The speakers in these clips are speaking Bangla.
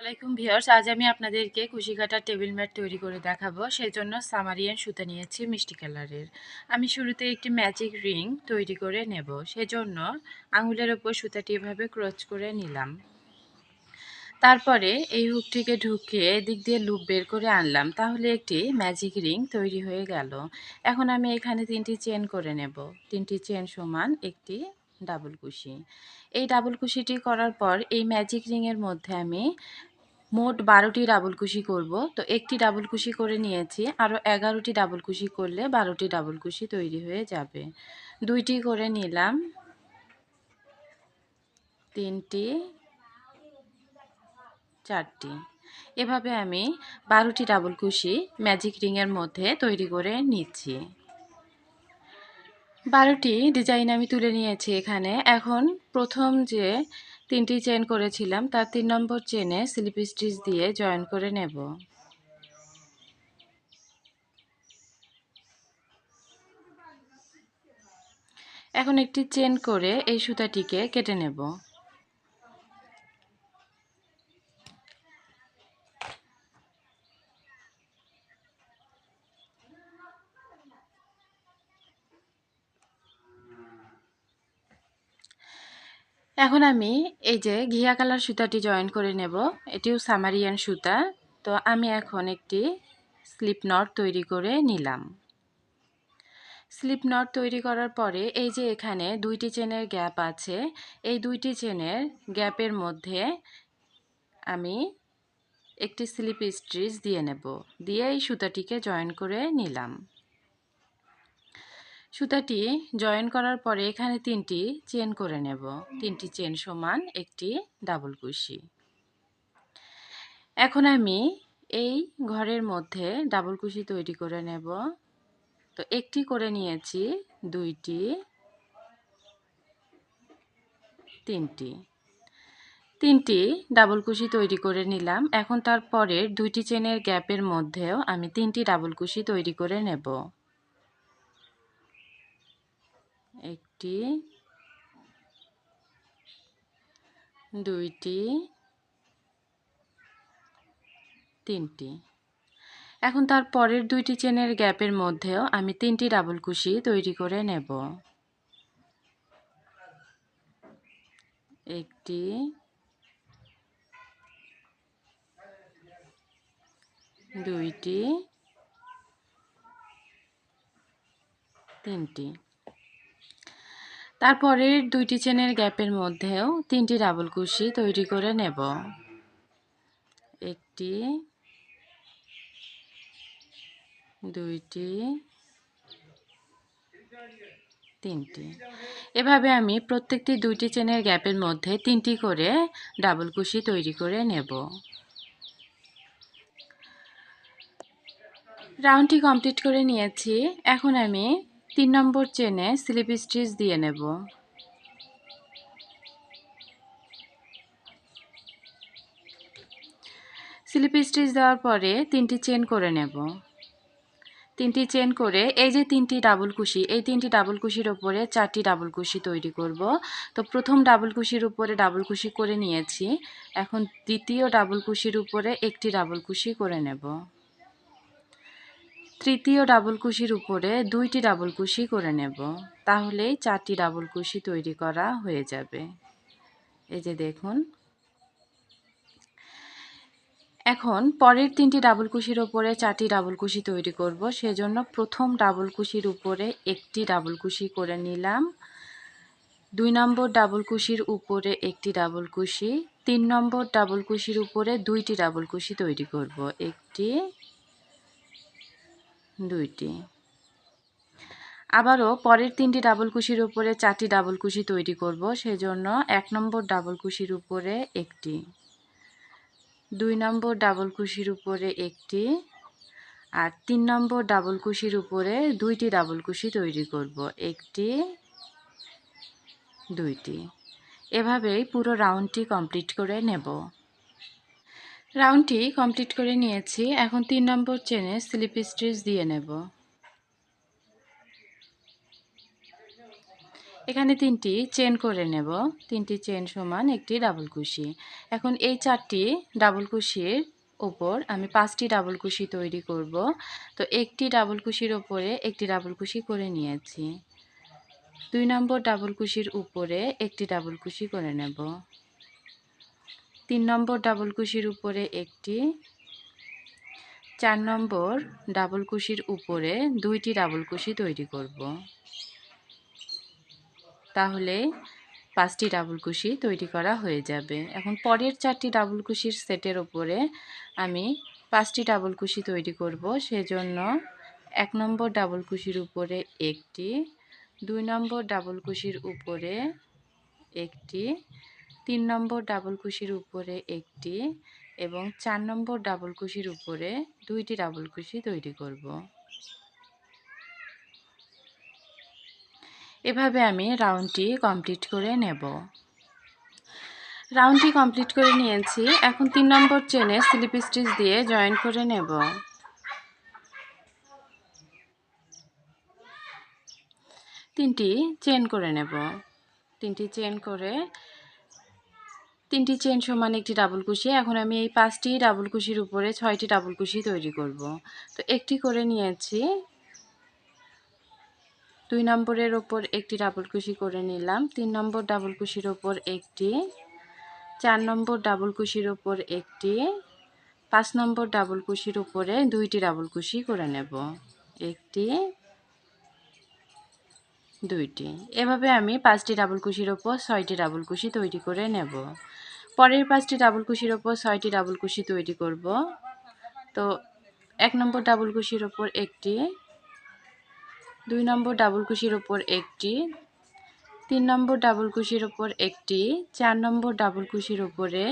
ওয়ালাইকুম ভিউয়ার্স, আজ আমি আপনাদেরকে কুশি কাটার টেবিল ম্যাট তৈরি করে দেখাবো। সেই জন্য সামারিয়ান সুতা নিয়েছি মিষ্টি কালারের। আমি শুরুতে একটি ম্যাজিক রিং তৈরি করে নেব। সেজন্য আঙুলের ওপর সুতাটি এভাবে ক্রচ করে নিলাম। তারপরে এই হুকটিকে ঢুকিয়ে এদিক দিয়ে লুপ বের করে আনলাম। তাহলে একটি ম্যাজিক রিং তৈরি হয়ে গেল। এখন আমি এখানে তিনটি চেন করে নেব। তিনটি চেন সমান একটি ডাবল কুশি। এই ডাবল কুশিটি করার পর এই ম্যাজিক রিংয়ের মধ্যে আমি মোট বারোটি ডাবল কুশি করব। তো একটি ডাবল কুশি করে নিয়েছি আরও এগারোটি ডাবল কুশি করলে বারোটি ডাবল কুশি তৈরি হয়ে যাবে। দুইটি করে নিলাম। তিনটি, চারটি। এভাবে আমি বারোটি ডাবল কুশি ম্যাজিক রিংয়ের মধ্যে তৈরি করে নিচ্ছি। বারোটি ডিজাইন আমি তুলে নিয়েছি এখানে। এখন প্রথম যে তিনটি চেন করেছিলাম, তার তিন নম্বর চেনে স্লিপ স্টিচ দিয়ে জয়েন করে নেব। এখন একটি চেন করে এই সুতাটিকে কেটে নেব এখন আমি এই যে ঘিয়া কালার সুতাটি জয়েন করে নেব, এটিও সামারিয়ান সুতা। তো আমি এখন একটি স্লিপ নট তৈরি করে নিলাম। স্লিপ নট তৈরি করার পরে এই যে এখানে দুইটি চেনের গ্যাপ আছে, এই দুইটি চেনের গ্যাপের মধ্যে আমি একটি স্লিপ স্ট্রিচ দিয়ে নেব। দিয়ে এই সুতাটিকে জয়েন করে নিলাম। সুতাটি জয়েন করার পরে এখানে তিনটি চেন করে নেব। তিনটি চেন সমান একটি ডাবল কুশি। এখন আমি এই ঘরের মধ্যে ডাবল কুশি তৈরি করে নেব। তো একটি করে নিয়েছি, দুইটি, তিনটি। তিনটি ডাবল কুশি তৈরি করে নিলাম। এখন তারপরের দুইটি চেনের গ্যাপের মধ্যেও আমি তিনটি ডাবল কুশি তৈরি করে নেব। একটি, দুইটি, তিনটি। এখন তার পরের দুইটি চেনের গ্যাপের মধ্যেও আমি তিনটি ডাবল কুশি তৈরি করে নেব। একটি, দুইটি, তিনটি। তারপরের দুইটি চেনের গ্যাপের মধ্যেও তিনটি ডাবল কুশি তৈরি করে নেব। একটি, দুইটি, তিনটি। এভাবে আমি প্রত্যেকটি দুইটি চেনের গ্যাপের মধ্যে তিনটি করে ডাবল কুশি তৈরি করে নেব। রাউন্ডটি কমপ্লিট করে নিয়েছি। এখন আমি তিন নম্বর চেনে স্লিপ স্টিচ দিয়ে নেব। স্লিপ স্টিচ দেওয়ার পরে তিনটি চেন করে নেব। তিনটি চেন করে এই যে তিনটি ডাবল কুশি, এই তিনটি ডাবল কুশির ওপরে চারটি ডাবল কুশি তৈরি করব। তো প্রথম ডাবল কুশির উপরে ডাবল কুশি করে নিয়েছি, এখন দ্বিতীয় ডাবল কুশির উপরে একটি ডাবল কুশি করে নেব। তৃতীয় ডাবল কুশির উপরে দুইটি ডাবল কুশি করে নেব। তাহলেই চারটি ডাবল কুশি তৈরি করা হয়ে যাবে। এই যে দেখুন। এখন পরের তিনটি ডাবল কুশির উপরে চারটি ডাবল কুশি তৈরি করব। সেজন্য প্রথম ডাবল কুশির উপরে একটি ডাবল কুশি করে নিলাম। দুই নম্বর ডাবল কুশির উপরে একটি ডাবল কুশি তিন নম্বর ডাবল কুশির উপরে দুইটি ডাবল কুশি তৈরি করব। একটি দুইটি। আবারও পরের তিনটি ডাবল কুশির উপরে চারটি ডাবল কুশি তৈরি করব, সেজন্য এক নম্বর ডাবল কুশির উপরে একটি, দুই নম্বর ডাবল কুশির উপরে একটি, আর তিন নম্বর ডাবল কুশির উপরে দুইটি ডাবল কুশি তৈরি করব, একটি, দুইটি। এভাবেই পুরো রাউন্ডটি কমপ্লিট করে নেব। রাউন্ডটি কমপ্লিট করে নিয়েছি। এখন তিন নম্বর চেনে স্লিপ স্টিচ দিয়ে নেব। এখানে তিনটি চেন করে নেব। তিনটি চেন সমান একটি ডাবল কুশি। এখন এই চারটি ডাবল কুশির ওপর আমি পাঁচটি ডাবল কুশি তৈরি করব। তো একটি ডাবল কুশির ওপরে একটি ডাবল কুশি করে নিয়েছি। দুই নম্বর ডাবল কুশির উপরে একটি ডাবল কুশি করে নেব। তিন নম্বর ডাবল কুশির উপরে একটি, চার নম্বর ডাবল কুশির উপরে দুইটি ডাবল কুশি তৈরি করব। তাহলে পাঁচটি ডাবল কুশি তৈরি করা হয়ে যাবে। এখন পরের চারটি ডাবল কুশির সেটের ওপরে আমি পাঁচটি ডাবল কুশি তৈরি করব। সেজন্য এক নম্বর ডাবল কুশির উপরে একটি, দুই নম্বর ডাবল কুশির উপরে একটি তিন নম্বর ডাবল কুশির উপরে একটি এবং চার নম্বর ডাবল কুশির উপরে দুইটি ডাবল কুশি তৈরি করব। এভাবে আমি রাউন্ডটি কমপ্লিট করে নেব। রাউন্ডটি কমপ্লিট করে নিয়েছি। এখন তিন নম্বর চেনে স্লিপ স্টিচ দিয়ে জয়েন করে নেব। তিনটি চেন করে নেব। তিনটি চেন করে তিনটি চেন সমান একটি ডাবল কুশি। এখন আমি এই পাঁচটি ডাবল কুশির উপরে ছয়টি ডাবল কুশি তৈরি করব। তো একটি করে নিয়েছি। দুই নম্বরের ওপর একটি ডাবল কুশি করে নিলাম। তিন নম্বর ডাবল কুশির ওপর একটি। চার নম্বর ডাবল কুশির ওপর একটি। পাঁচ নম্বর ডাবল কুশির উপরে দুইটি ডাবল কুশি করে নেব। একটি, দুইটি। এভাবে আমি পাঁচটি ডাবল কুশির ওপর ছয়টি ডাবল কুশি তৈরি করে নেব। পরের পাঁচটি ডাবল কুশির ওপর ছয়টি ডাবল কুশি তৈরি করব। তো এক নম্বর ডাবল কুশির ওপর একটি, দুই নম্বর ডাবল কুশির ওপর একটি, তিন নম্বর ডাবল কুশির ওপর একটি, চার নম্বর ডাবল কুশির উপরে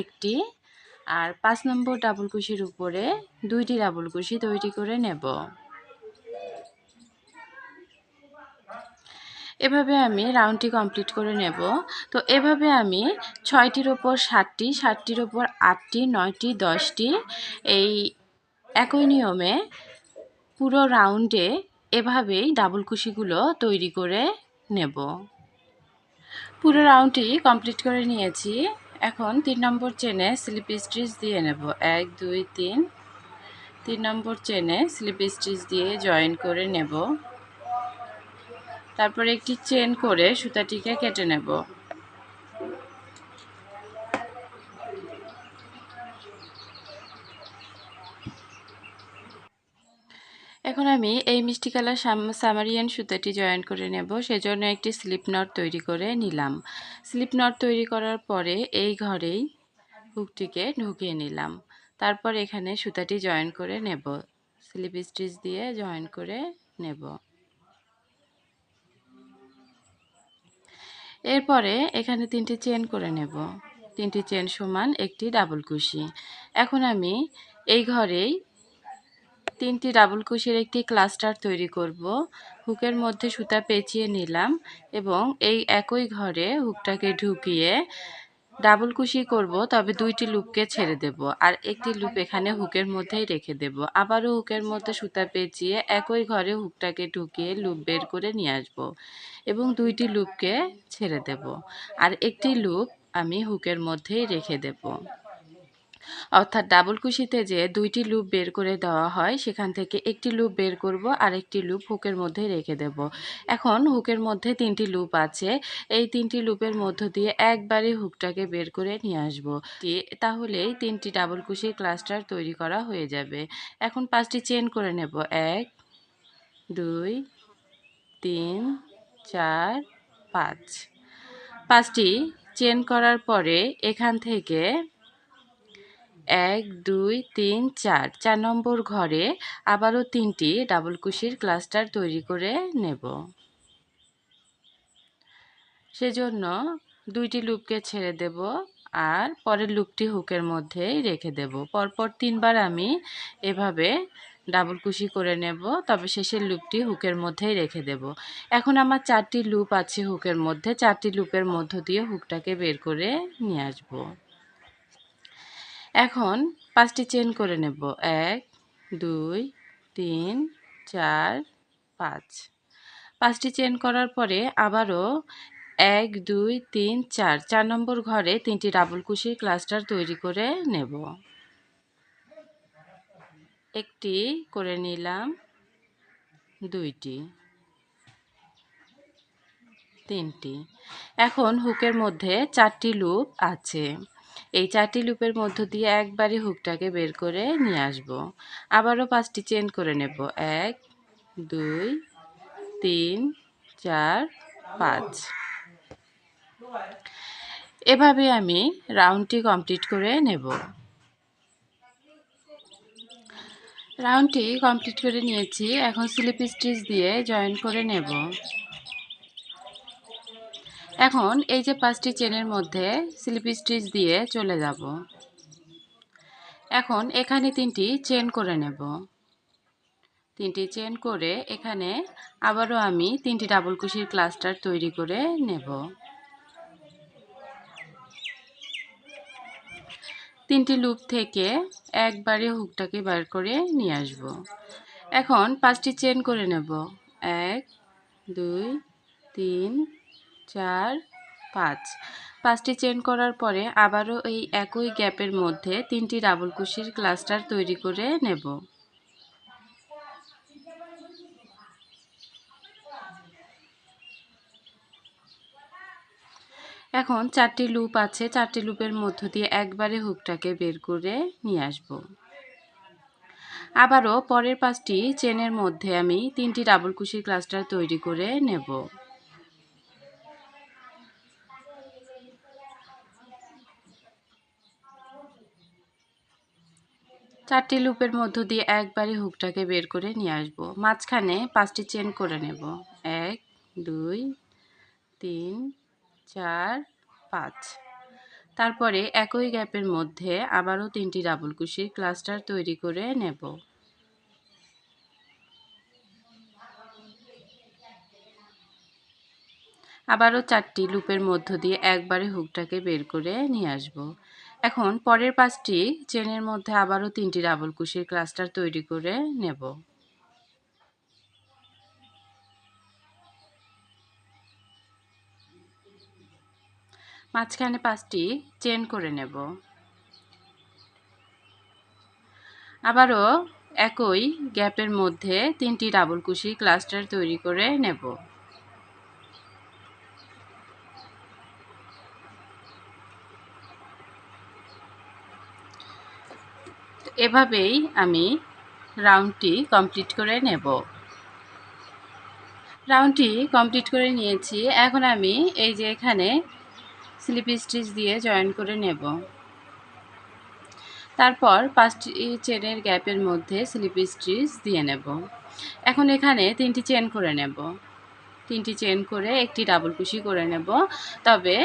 একটি আর পাঁচ নম্বর ডাবল কুশির উপরে দুইটি ডাবল কুশি তৈরি করে নেব। এভাবে আমি রাউন্ডটি কমপ্লিট করে নেব। তো এভাবে আমি ছয়টির ওপর সাতটি, সাতটির ওপর আটটি, নয়টি, দশটি এই একই নিয়মে পুরো রাউন্ডে এভাবেই ডাবল কুশিগুলো তৈরি করে নেব। পুরো রাউন্ডটি কমপ্লিট করে নিয়েছি। এখন তিন নম্বর চেনে স্লিপ স্টিচ দিয়ে নেব। এক, দুই, তিন। তিন নম্বর চেনে স্লিপ স্টিচ দিয়ে জয়েন করে নেব। তারপরে একটি চেন করে সুতাটিকে কেটে নেব। এখন আমি এই মিষ্টি কালার সামারিয়ান সুতাটি জয়েন করে নেব। সেজন্য একটি স্লিপ নট তৈরি করে নিলাম। স্লিপ নট তৈরি করার পরে এই ঘরেই হুকটিকে ঢুকিয়ে নিলাম। তারপর এখানে সুতাটি জয়েন করে নেব। স্লিপ স্টিচ দিয়ে জয়েন করে নেব। এরপরে এখানে তিনটি চেন করে নেব। তিনটি চেন সমান একটি ডাবল কুশি। এখন আমি এই ঘরেই তিনটি ডাবল কুশির একটি ক্লাস্টার তৈরি করব। হুকের মধ্যে সুতা পেঁচিয়ে নিলাম এবং এই একই ঘরে হুকটাকে ঢুকিয়ে ডাবল কুশি করব, তবে দুইটি লুপকে ছেড়ে দেব, আর একটি লুপ এখানে হুকের মধ্যেই রেখে দেব। আবারও হুকের মধ্যে সুতা পেঁচিয়ে একই ঘরে হুকটাকে ঢুকিয়ে লুপ বের করে নিয়ে আসব এবং দুইটি লুপকে ছেড়ে দেব, আর একটি লুপ আমি হুকের মধ্যেই রেখে দেব। অর্থাৎ ডাবল কুশিতে যে দুইটি লুপ বের করে দেওয়া হয়, সেখান থেকে একটি লুপ বের করব আর একটি লুপ হুকের মধ্যে রেখে দেব। এখন হুকের মধ্যে তিনটি লুপ আছে। এই তিনটি লুপের মধ্য দিয়ে একবারে হুকটাকে বের করে নিয়ে আসব। তাহলেই তিনটি ডাবল কুশির ক্লাস্টার তৈরি করা হয়ে যাবে। এখন পাঁচটি চেন করে নেব। এক, দুই, তিন, চার, পাঁচ। পাঁচটি চেন করার পরে এখান থেকে এক, দুই, তিন, চার। চার নম্বর ঘরে আবারও তিনটি ডাবল কুশির ক্লাস্টার তৈরি করে নেব। সেজন্য দুইটি লুপকে ছেড়ে দেব আর পরের লুপটি হুকের মধ্যেই রেখে দেব। পরপর তিনবার আমি এভাবে ডাবল কুশি করে নেব, তবে শেষের লুপটি হুকের মধ্যেই রেখে দেব। এখন আমার চারটি লুপ আছে হুকের মধ্যে, চারটি লুপের মধ্য দিয়ে হুকটাকে বের করে নিয়ে আসব। এখন পাঁচটি চেন করে নেব। এক, দুই, তিন, চার, পাঁচ। পাঁচটি চেন করার পরে আবারও এক, দুই, তিন, চার। চার নম্বর ঘরে তিনটি ডাবল কুশির ক্লাস্টার তৈরি করে নেব। একটি করে নিলাম, দুইটি, তিনটি। এখন হুকের মধ্যে চারটি লুপ আছে। এই চারটি লুপের মধ্য দিয়ে একবারই হুকটাকে বের করে নিয়ে আসব। আবারও পাঁচটি চেন করে নেব। এক, দুই, তিন, চার, পাঁচ। এভাবে আমি রাউন্ডটি কমপ্লিট করে নেব। রাউন্ডটি কমপ্লিট করে নিয়েছি। এখন স্লিপ স্টিচ দিয়ে জয়েন করে নেব। এখন এই যে পাঁচটি চেনের মধ্যে স্লিপ স্টিচ দিয়ে চলে যাব। এখন এখানে তিনটি চেন করে নেব। তিনটি চেন করে এখানে আবারও আমি তিনটি ডাবল কুশির ক্লাস্টার তৈরি করে নেব। তিনটি লুপ থেকে একবারে হুকটাকে বার করে নিয়ে আসব। এখন পাঁচটি চেন করে নেব। এক, দুই, তিন চার, পাঁচ। পাঁচটি চেন করার পরে আবারও এই একই গ্যাপের মধ্যে তিনটি ডাবল কুশির ক্লাস্টার তৈরি করে নেব। এখন চারটি লুপ আছে, চারটি লুপের মধ্য দিয়ে একবারে হুকটাকে বের করে নিয়ে আসব। আবারও পরের পাঁচটি চেনের মধ্যে আমি তিনটি ডাবল কুশির ক্লাস্টার তৈরি করে নেব। চারটি লুপের মধ্য দিয়ে একবারে হুকটাকে বের করে নিয়ে আসব। মাঝখানে পাঁচটি চেন করে নেব। এক, দুই, তিন, চার, পাঁচ। তারপরে একই গ্যাপের মধ্যে আবারও তিনটি ডাবল কুশির ক্লাস্টার তৈরি করে নেব। আবারও চারটি লুপের মধ্য দিয়ে একবারে হুকটাকে বের করে নিয়ে আসব। এখন পরের পাঁচটি চেনের মধ্যে আবারও তিনটি ডাবল কুশির ক্লাস্টার তৈরি করে নেব। মাঝখানে পাঁচটি চেন করে নেব। আবারও একই গ্যাপের মধ্যে তিনটি ডাবল কুশি ক্লাস্টার তৈরি করে নেব। এভাবেই আমি রাউন্ডটি কমপ্লিট করে নেব। রাউন্ডটি কমপ্লিট করে নিয়েছি। এখন আমি এই যে এখানে স্লিপ স্টিচ দিয়ে জয়েন করে নেব। তারপর পাঁচটি চেনের গ্যাপের মধ্যে স্লিপ স্টিচ দিয়ে নেব। এখন এখানে তিনটি চেন করে নেব। তিনটি চেন করে একটি ডাবল কুশি করে নেব। তবে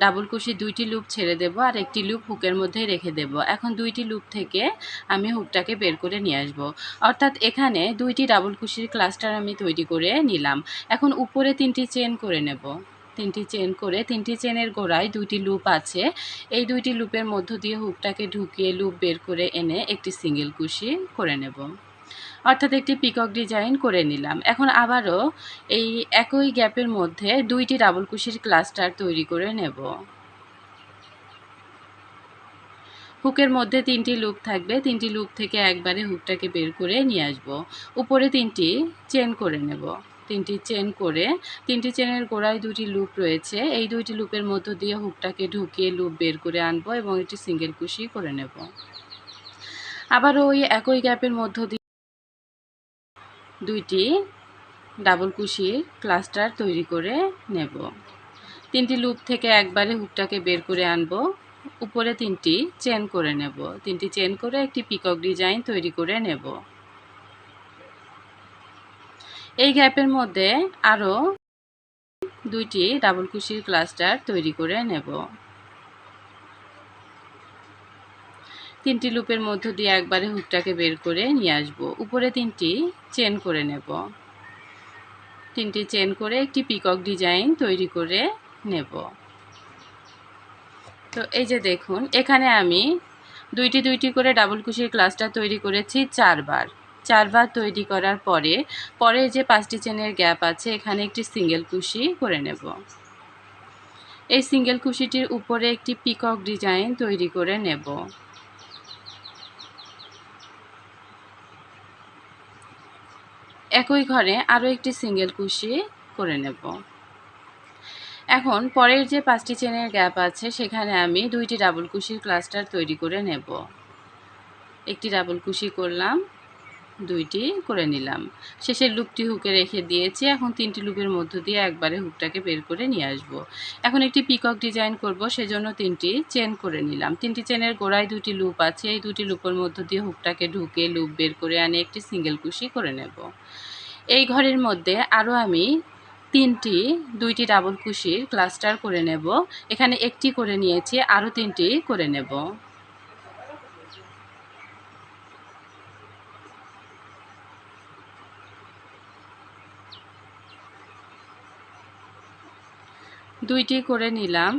ডাবল কুশি দুইটি লুপ ছেড়ে দেব আর একটি লুপ হুকের মধ্যে রেখে দেব। এখন দুইটি লুপ থেকে আমি হুকটাকে বের করে নিয়ে আসব। অর্থাৎ এখানে দুইটি ডাবল কুশির ক্লাস্টার আমি তৈরি করে নিলাম। এখন উপরে তিনটি চেন করে নেব। তিনটি চেন করে তিনটি চেনের গোড়ায় দুইটি লুপ আছে। এই দুইটি লুপের মধ্য দিয়ে হুকটাকে ঢুকিয়ে লুপ বের করে এনে একটি সিঙ্গেল কুশি করে নেব। অর্থাৎ একটি পিকক ডিজাইন করে নিলাম। এখন আবারও এই একই গ্যাপের মধ্যে দুইটি ডাবল কুশির ক্লাস্টার তৈরি করে নেব। হুকের মধ্যে তিনটি লুপ থাকবে। তিনটি লুপ থেকে একবারে হুকটাকে বের করে নিয়ে আসব। উপরে তিনটি চেন করে নেব। তিনটি চেন করে, তিনটি চেনের গোড়ায় দুটি লুপ রয়েছে। এই দুইটি লুপের মধ্য দিয়ে হুকটাকে ঢুকিয়ে লুপ বের করে আনব এবং একটি সিঙ্গেল কুশি করে নেব। আবার ওই একই গ্যাপের মধ্য দিয়ে দুইটি ডাবল কুশির ক্লাস্টার তৈরি করে নেব। তিনটি লুপ থেকে একবারে হুকটাকে বের করে আনব। উপরে তিনটি চেন করে নেব। তিনটি চেন করে একটি পিকক ডিজাইন তৈরি করে নেব। এই গ্যাপের মধ্যে আরও দুইটি ডাবল কুশির ক্লাস্টার তৈরি করে নেব। তিনটি লুপের মধ্য দিয়ে একবারে হুকটাকে বের করে নিয়ে আসব। উপরে তিনটি চেন করে নেব। তিনটি চেন করে একটি পিকক ডিজাইন তৈরি করে নেব। তো এই যে দেখুন, এখানে আমি দুইটি দুইটি করে ডাবল কুশির ক্লাসটা তৈরি করেছি চারবার। চারবার তৈরি করার পরে পরে যে পাঁচটি চেনের গ্যাপ আছে, এখানে একটি সিঙ্গেল কুশি করে নেব। এই সিঙ্গেল কুশিটির উপরে একটি পিকক ডিজাইন তৈরি করে নেব। একই ঘরে আরও একটি সিঙ্গেল কুশি করে নেব। এখন পরের যে পাঁচটি চেনের গ্যাপ আছে, সেখানে আমি দুইটি ডাবল কুশির ক্লাস্টার তৈরি করে নেব। একটি ডাবল কুশি করলাম, দুইটি করে নিলাম। শেষের লুপটি হুকে রেখে দিয়েছি, এখন তিনটি লুপের মধ্য দিয়ে একবারে হুকটাকে বের করে নিয়ে আসব। এখন একটি পিকক ডিজাইন করব, সেজন্য তিনটি চেন করে নিলাম। তিনটি চেনের গোড়ায় দুটি লুপ আছে, এই দুটি লুপের মধ্য দিয়ে হুকটাকে ঢুকে লুপ বের করে আনে একটি সিঙ্গেল কুশি করে নেব। এই ঘরের মধ্যে আরও আমি তিনটি, দুইটি ডাবল কুশির ক্লাস্টার করে নেব। এখানে একটি করে নিয়েছি আরও তিনটি করে নেব। দুইটি করে নিলাম।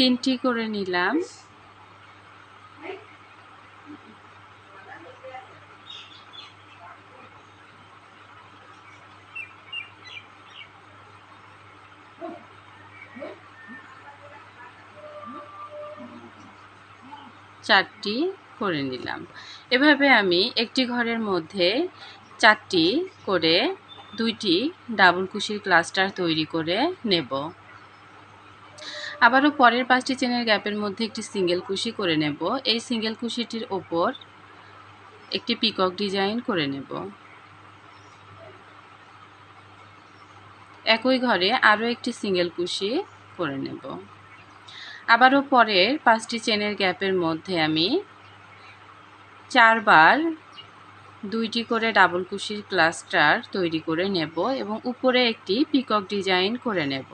তিনটি করে নিলাম। চারটি করে নিলাম। এভাবে আমি একটি ঘরের মধ্যে চারটি করে দুইটি ডাবল কুশির ক্লাস্টার তৈরি করে নেব। আবারও পরের পাঁচটি চেনের গ্যাপের মধ্যে একটি সিঙ্গেল কুশি করে নেব। এই সিঙ্গেল কুশিটির ওপর একটি পিকক ডিজাইন করে নেব। একই ঘরে আরও একটি সিঙ্গেল কুশি করে নেব। আবারও পরের পাঁচটি চেনের গ্যাপের মধ্যে আমি চারবার দুইটি করে ডাবল কুশির ক্লাস্টার তৈরি করে নেব এবং উপরে একটি পিকক ডিজাইন করে নেব।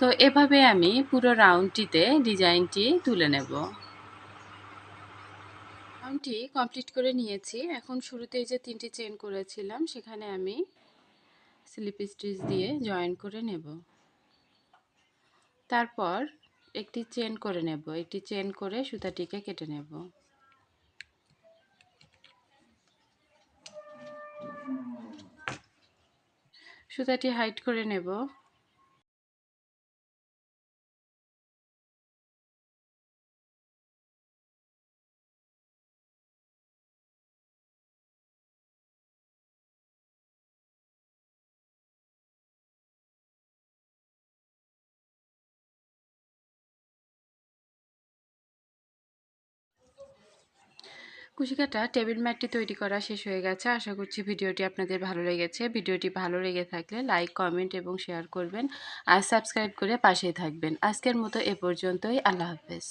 তো এভাবে আমি পুরো রাউন্ডটিতে ডিজাইনটি তুলে নেব। রাউন্ডটি কমপ্লিট করে নিয়েছি। এখন শুরুতে যে তিনটি চেন করেছিলাম, সেখানে আমি স্লিপ স্টিচ দিয়ে জয়েন করে নেব। তারপর একটি চেন করে নেব। একটি চেন করে সুতাটিকে কেটে নেব। সুতাটি হাইট করে নেব। কুশিকাটা টেবিল ম্যাটটি তৈরি করা শেষ হয়ে গেছে। আশা করছি ভিডিওটি আপনাদের ভালো লেগেছে। ভিডিওটি ভালো লেগে থাকলে লাইক, কমেন্ট এবং শেয়ার করবেন। আর সাবস্ক্রাইব করে পাশেই থাকবেন। আজকের মতো এ পর্যন্তই। আল্লাহ হাফেজ।